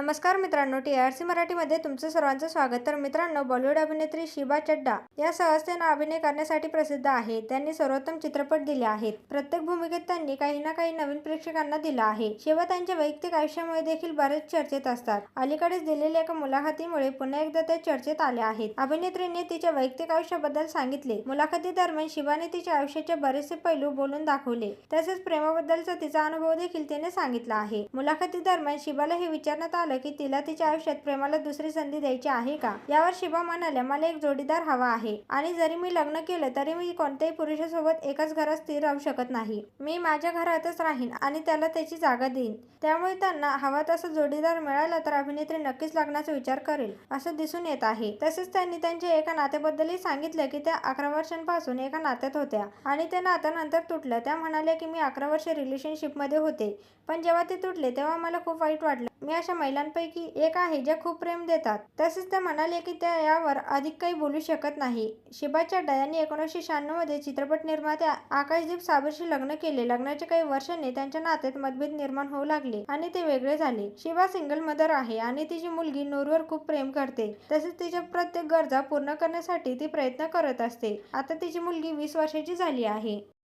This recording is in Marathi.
नमस्कार मित्रांनो टी आर सी मराठीमध्ये तुमचं सर्वांचं स्वागत. तर मित्रांनो बॉलिवूड अभिनेत्री शिबा चड्डा या सहजतेनं अभिनय करण्यासाठी प्रसिद्ध आहे. त्यांनी सर्वोत्तम चित्रपट दिले आहेत. प्रत्येक भूमिकेत त्यांनी काही ना काही नवीन प्रेक्षकांना दिलं आहे. शिवा त्यांच्या वैयक्तिक आयुष्यामुळे देखील बरेच चर्चेत असतात. अलीकडेच दिलेल्या एका मुलाखतीमुळे पुन्हा एकदा त्या चर्चेत आल्या आहेत. अभिनेत्रीने तिच्या वैयक्तिक आयुष्याबद्दल सांगितले. मुलाखतीदरम्यान शिवाने तिच्या आयुष्याचे बरेचसे पैलू बोलून दाखवले. तसेच प्रेमाबद्दलचा तिचा अनुभव देखील तिने सांगितला आहे. मुलाखतीदरम्यान शिबाला हे विचारण्यात आलं की तिला तिच्या आयुष्यात प्रेमाला दुसरी संधी द्यायची आहे का? यावर शिबा म्हणाल्या मला एक जोडीदार हवा आहे. आणि जरी मी लग्न केलं तरी मी कोणत्याही पुरुषासोबत एकाच घरात स्थिर राहू शकत नाही. मी माझ्या घरातच राहीन आणि त्याला त्याची जागा देईन. त्यामुळे त्यांना हवा तसा जोडीदार मिळाला तर अभिनेत्री नक्कीच लग्नाचा विचार करेल असं दिसून येत आहे. तसेच त्यांनी त्यांच्या एका नात्याबद्दलही सांगितलं की त्या अकरा वर्षांपासून एका नात्यात होत्या. आणि ते नातं नंतर तुटलं. त्या म्हणाल्या की मी अकरा वर्ष रिलेशनशिपमध्ये होते. पण जेव्हा ते तुटले तेव्हा मला खूप वाईट वाटलं. मी अशा महिलांपैकी एक आहे ज्या खूप प्रेम देतात. तसेच त्या म्हणाले की त्या यावर अधिक काही बोलू शकत नाही. शिबा चड्डा यांनी एकोणीसशे शहाण्णवमध्ये चित्रपट निर्मात्या आकाशदीप साबरशी लग्न केले. लग्नाच्या काही वर्षांनी त्यांच्या नात्यात मतभेद निर्माण होऊ लागले आणि ते वेगळे झाले. शिबा सिंगल मदर आहे आणि तिची मुलगी नूरवर खूप प्रेम करते. तसेच तिच्या प्रत्येक गरजा पूर्ण करण्यासाठी ती प्रयत्न करत असते. आता तिची मुलगी वीस वर्षाची झाली आहे.